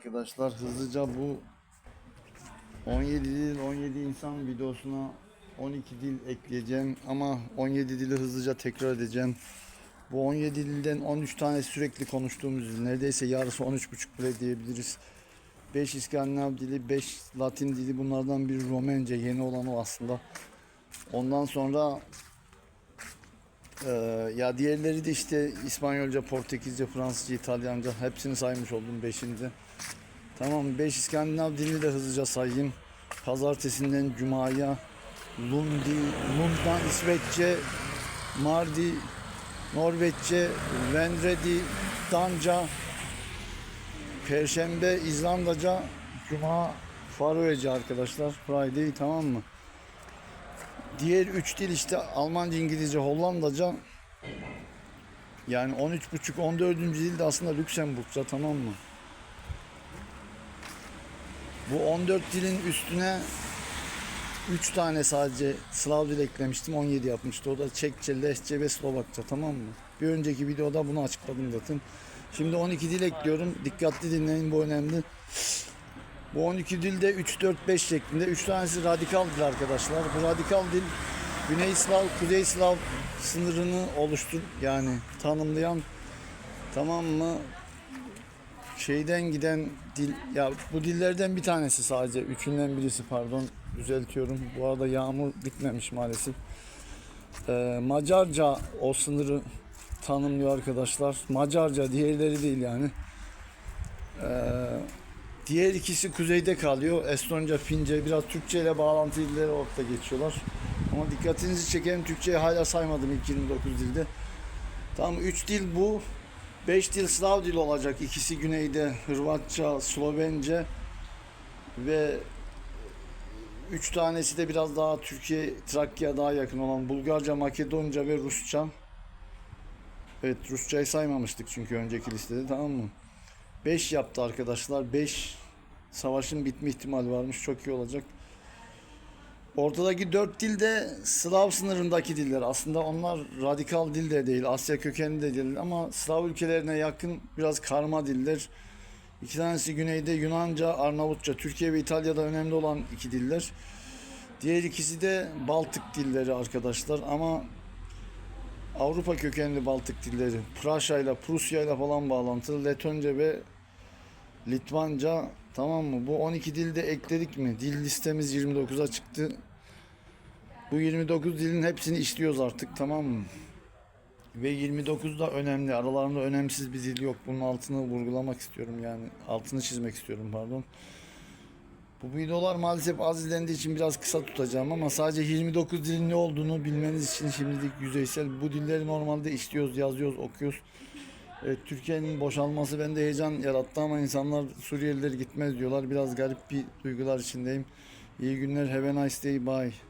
Arkadaşlar hızlıca bu 17 dil 17 insan videosuna 12 dil ekleyeceğim ama 17 dili hızlıca tekrar edeceğim. Bu 17 dilden 13 tane sürekli konuştuğumuz dil. Neredeyse yarısı 13,5 bile diyebiliriz. 5 İskandinav dili, 5 Latin dili bunlardan biri Romence yeni olan o aslında. Ondan sonra eee, ya diğerleri de işte İspanyolca, Portekizce, Fransızca, İtalyanca hepsini saymış oldum 5'inde. Tamam 5 İskandinav dilini de hızlıca sayayım. Pazartesinden Cuma'ya Lundi, Lund'dan İsveççe, Mardi, Norveççe, Vendredi, Danca, Perşembe İzlandaca, Cuma Faroece arkadaşlar. Friday tamam mı? Diğer 3 dil işte Almanca, İngilizce, Hollandaca. Yani 13.5 14. dil de aslında Lüksemburgca tamam mı? Bu 14 dilin üstüne 3 tane sadece Slav dil eklemiştim. 17 yapmıştı. O da Çekçe, Lehçe ve Slovakça tamam mı? Bir önceki videoda bunu açıkladım zaten. Şimdi 12 dil ekliyorum. Dikkatli dinleyin bu önemli. Bu 12 dilde 3 4 5 şeklinde. 3 tanesi radikal dil arkadaşlar. Bu radikal dil Güney Slav, Kuzey Slav sınırını oluştur yani tanımlayan tamam mı? şeyden giden dil ya bu dillerden bir tanesi sadece üçünden birisi pardon düzeltiyorum bu arada yağmur bitmemiş maalesef Ee, Macarca o sınırı tanımlıyor arkadaşlar Macarca diğerleri değil yani Ee, diğer ikisi kuzeyde kalıyor Estonca Fince biraz Türkçe ile bağlantılı dilleri orta geçiyorlar ama dikkatinizi çekerim Türkçeyi hala saymadım ilk 29 dilde Tamam 3 dil bu 5 dil Slav dil olacak. İkisi güneyde Hırvatça, Slovence ve 3 tanesi de biraz daha Türkiye, Trakya daha yakın olan Bulgarca, Makedonca ve Rusça. Evet Rusçayı saymamıştık çünkü önceki listede tamam mı? 5 yaptı arkadaşlar. 5 savaşın bitme ihtimali varmış. Çok iyi olacak. Ortadaki dört dil de Slav sınırındaki diller. Aslında onlar radikal dil de değil, Asya kökenli de değil ama Slav ülkelerine yakın biraz karma diller. İki tanesi güneyde Yunanca, Arnavutça, Türkiye ve İtalya'da önemli olan iki diller. Diğer ikisi de Baltık dilleri arkadaşlar ama Avrupa kökenli Baltık dilleri. Praşa ile Prusya ile falan bağlantılı. Letonca ve Litvanca tamam mı? Bu 12 dilde ekledik mi? Dil listemiz 29'a çıktı. Bu 29 dilin hepsini işliyoruz artık tamam mı? Ve 29 da önemli. Aralarında önemsiz bir dil yok. Bunun altını vurgulamak istiyorum yani. Altını çizmek istiyorum pardon. Bu videolar maalesef az izlendiği için biraz kısa tutacağım ama sadece 29 dilin ne olduğunu bilmeniz için şimdilik yüzeysel. Bu dilleri normalde işliyoruz, yazıyoruz, okuyoruz. Evet, Türkiye'nin boşalması bende heyecan yarattı ama insanlar Suriyeliler gitmez diyorlar. Biraz garip bir duygular içindeyim. İyi günler. Have a nice day. Bye.